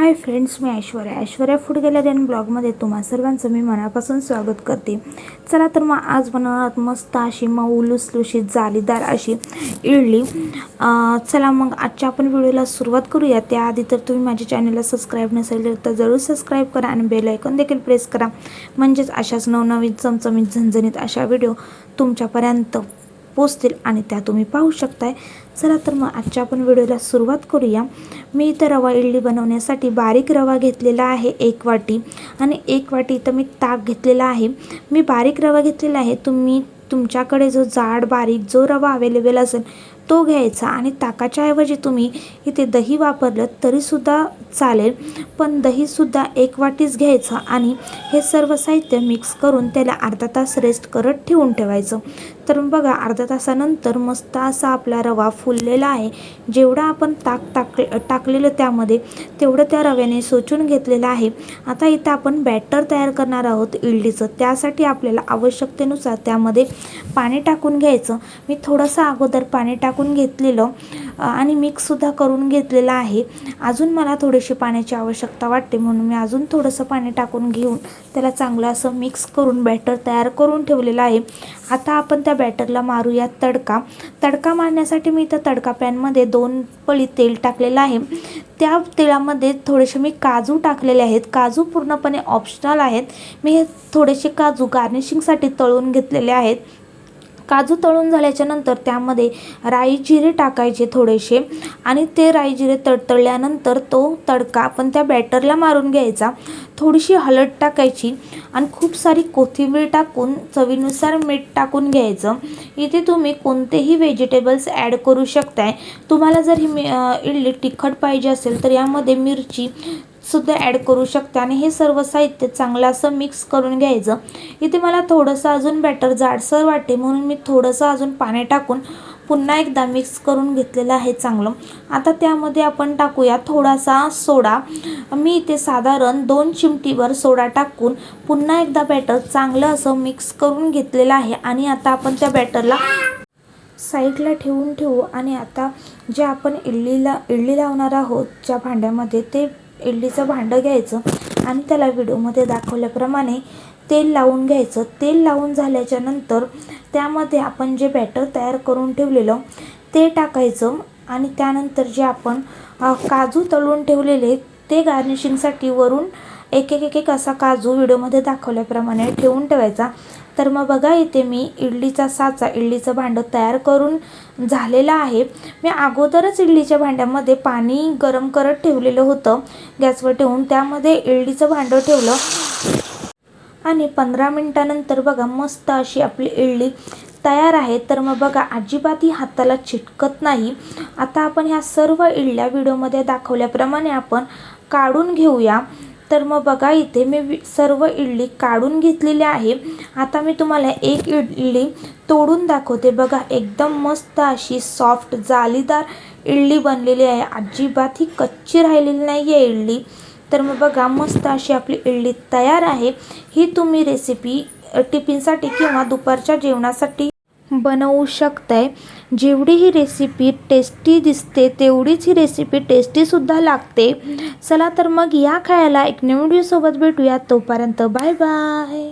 हाय friends मी Aishwarya. Aishwarya food gallery आणि ब्लॉगमध्ये तुम्हा सर्वांचं मी मनापासून स्वागत करते. चला तर मग आज बनवणार मस्त अशी मऊ लुसलुशीत जालीदार अशी इडली. चला मग आजच्या आपण व्हिडिओला सुरुवात करूया. त्याआधी तर तुम्ही माझ्या चॅनलला सबस्क्राईब नसेल तर जरूर सबस्क्राईब करा आणि बेल ऐकून देखील प्रेस करा. म्हणजेच अशाच नवनवीन चमचमीत झणझणीत अशा व्हिडिओ तुमच्यापर्यंत पोचतील आणि त्या तुम्ही पाहू शकताय. चला तर मग आजच्या आपण व्हिडिओला सुरुवात करूया. मी इथं रवा इडली बनवण्यासाठी बारीक रवा घेतलेला आहे एक वाटी आणि एक वाटी इथं मी ताक घेतलेला आहे. मी बारीक रवा घेतलेला आहे. तुम्ही तुमच्याकडे जो जाड बारीक जो रवा अवेलेबल असेल तो घ्यायचा आणि ताकाच्या ऐवजी तुम्ही इथे दही वापरलं तरीसुद्धा चालेल. पण दहीसुद्धा एक वाटीच घ्यायचं आणि हे सर्व साहित्य मिक्स करून त्याला अर्धा तास रेस्ट करत ठेवून ठेवायचं. तर बघा अर्धा तासानंतर मस्त असा आपला रवा फुललेला आहे. जेवढा आपण ताक टाक टाकलेलं त्यामध्ये तेवढं त्या रव्याने सोचून घेतलेलं आहे. आता इथं आपण बॅटर तयार करणार आहोत इडलीचं. त्यासाठी आपल्याला आवश्यकतेनुसार त्यामध्ये पाणी टाकून घ्यायचं. मी थोडंसं अगोदर पाणी टाकून घेतलेलं आणि मिक्ससुद्धा करून घेतलेलं आहे. अजून मला थोडीशी पाण्याची आवश्यकता वाटते म्हणून मी अजून थोडंसं पाणी टाकून घेऊन त्याला चांगलं असं मिक्स करून बॅटर तयार करून ठेवलेलं आहे. आता आपण त्या बॅटरला मारूया तडका. तडका मारण्यासाठी मी इथं तडका पॅनमध्ये दोन पळी तेल टाकलेलं आहे. त्या तेलामध्ये थोडेसे मी काजू टाकलेले आहेत. काजू पूर्णपणे ऑप्शनल आहेत. मी हे थोडेसे काजू गार्निशिंगसाठी तळून घेतलेले आहेत. काजू तळून झाल्याच्यानंतर त्यामध्ये राई जिरे टाकायचे थोडेसे आणि ते राई जिरे तडतळल्यानंतर तो तडका आपण त्या बॅटरला मारून घ्यायचा. थोडीशी हळद टाकायची आणि खूप सारी कोथिंबीर टाकून चवीनुसार मीठ टाकून घ्यायचं. इथे तुम्ही कोणतेही व्हेजिटेबल्स ॲड करू शकताय. तुम्हाला जर ही मी इडली तिखट पाहिजे असेल तर यामध्ये मिरची सुद्धा ॲड करू शकता आणि हे सर्व साहित्य चांगलं असं मिक्स करून घ्यायचं. इथे मला थोडंसं अजून बॅटर जाडसर वाटते म्हणून मी थोडंसं अजून पाणी टाकून पुन्हा एकदा मिक्स करून घेतलेलं आहे चांगलं. आता त्यामध्ये आपण टाकूया थोडासा सोडा. मी इथे साधारण दोन चिमटीवर सोडा टाकून पुन्हा एकदा बॅटर चांगलं असं मिक्स करून घेतलेलं आहे आणि आता आपण त्या बॅटरला साईडला ठेवून ठेवू आणि आता जे आपण इडलीला इडली लावणार आहोत ज्या भांड्यामध्ये ते इडलीचं भांडं घ्यायचं आणि त्याला व्हिडिओमध्ये दाखवल्याप्रमाणे तेल लावून घ्यायचं. तेल लावून झाल्याच्यानंतर त्यामध्ये आपण जे बॅटर तयार करून ठेवलेलं ते टाकायचं आणि त्यानंतर जे आपण काजू तळून ठेवलेले ते गार्निशिंगसाठी वरून एक एक एक एक असा काजू व्हिडिओमध्ये दाखवल्याप्रमाणे ठेवून ठेवायचा. तर मग बघा इथे मी इडलीचा साचा इडलीचं भांडं तयार करून झालेलं आहे. मी अगोदरच इडलीच्या भांड्यामध्ये पाणी गरम करत ठेवलेलं होतं. गॅसवर ठेवून त्यामध्ये इडलीचं भांडं ठेवलं. आणि पंधरा मिनटानंतर बघा मस्त अशी आपली इडली तयार आहे. तर मग बघा अजिबात ही हाताला चिटकत नाही. आता आपण ह्या सर्व इडल्या व्हिडिओमध्ये दाखवल्याप्रमाणे आपण काढून घेऊया. तर मग बघा इथे मी वि- सर्व इडली काढून घेतलेली आहे. आता मी तुम्हाला एक इडली तोडून दाखवते. बघा एकदम मस्त अशी सॉफ्ट जालीदार इडली बनलेली आहे. अजिबात ही कच्ची राहिलेली नाही आहे इडली. तर मग बघा मस्त अशी आपली इडली तयार आहे. ही तुम्ही रेसिपी टिफिनसाठी किंवा दुपारच्या जेवणासाठी बनवू शकताय. जेवढी ही रेसिपी टेस्टी दिसते तेवढीच ही रेसिपी टेस्टीसुद्धा लागते. चला तर मग या खायला एक न्यू व्हिडिओसोबत भेटूया तोपर्यंत बाय बाय